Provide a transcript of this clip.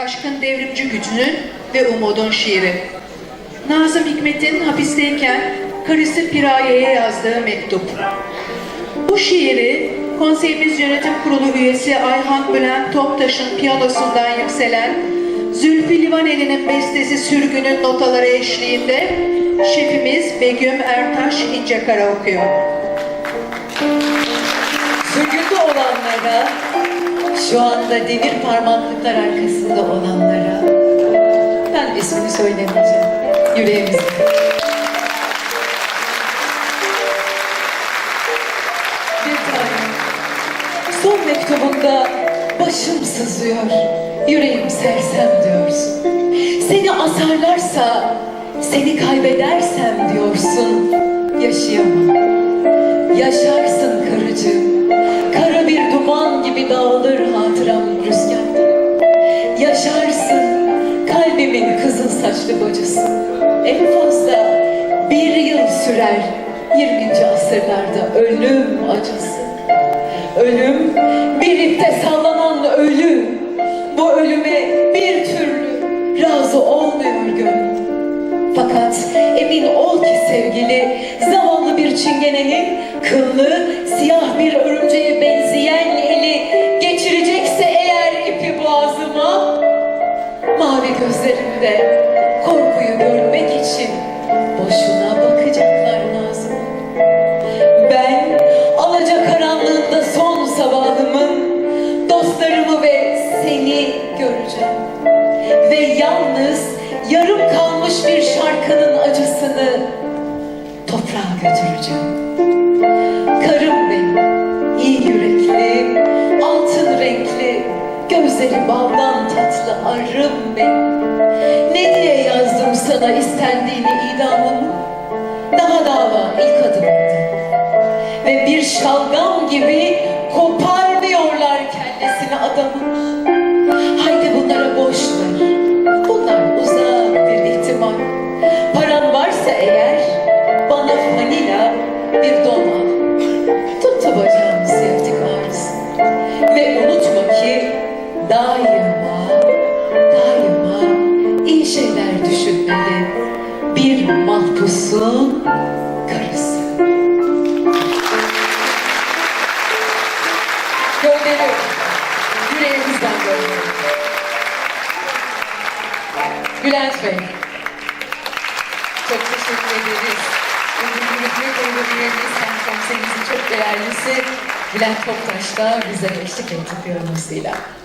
aşkın devrimci gücünün ve umudun şiiri. Nazım Hikmet'in hapisteyken karısı Piraye'ye yazdığı mektup. Bu şiiri konseyimiz yönetim kurulu üyesi Ayhan Bülent Toptaş'ın piyanosundan yükselen Zülfü Livaneli'nin bestesi Sürgün'ün notaları eşliğinde şefimiz Begüm Ertaş İncekara okuyor. Sürgünde olanlara, şu anda demir parmaklıklar arkasında olanlara, ben ismini söylemeyeceğim, yüreğimizde. Bir tanem, son mektubunda başım sızıyor, yüreğim sersem diyorsun. Seni asarlarsa, seni kaybedersem diyorsun, yaşayamam. Yaşarsın kalbimin kızıl saçlı bacısı. En fazla bir yıl sürer 20. asırlarda ölüm acısı. Ölüm bir ipte sallanan ölüm. Bu ölüme bir türlü razı olmuyor gönlüm. Fakat emin ol ki sevgili zavallı bir çingenenin kıllı siyah bir örümceğe benzeyen yarım kalmış bir şarkının acısını toprağa götüreceğim. Karım benim, iyi yürekli, altın renkli, gözleri baldan tatlı arım benim. Ne diye yazdım sana istendiğini idamımı? Daha dava ilk adımında. Ve bir şalgam gibi koparmıyorlar bir don al. Tut da bacağımı sevdik ağrısın. Ve unutma ki daima, daima iyi şeyler düşünmeli. Bir mahpusun karısı. Gönderiyorum. Yüreğimizden gönderiyorum. Bülent Bey. Çok teşekkür ederiz. Uğur'un sen konserimizin çok değerlisi Bülent Toptaş da bize eşlik etti piyanosuyla.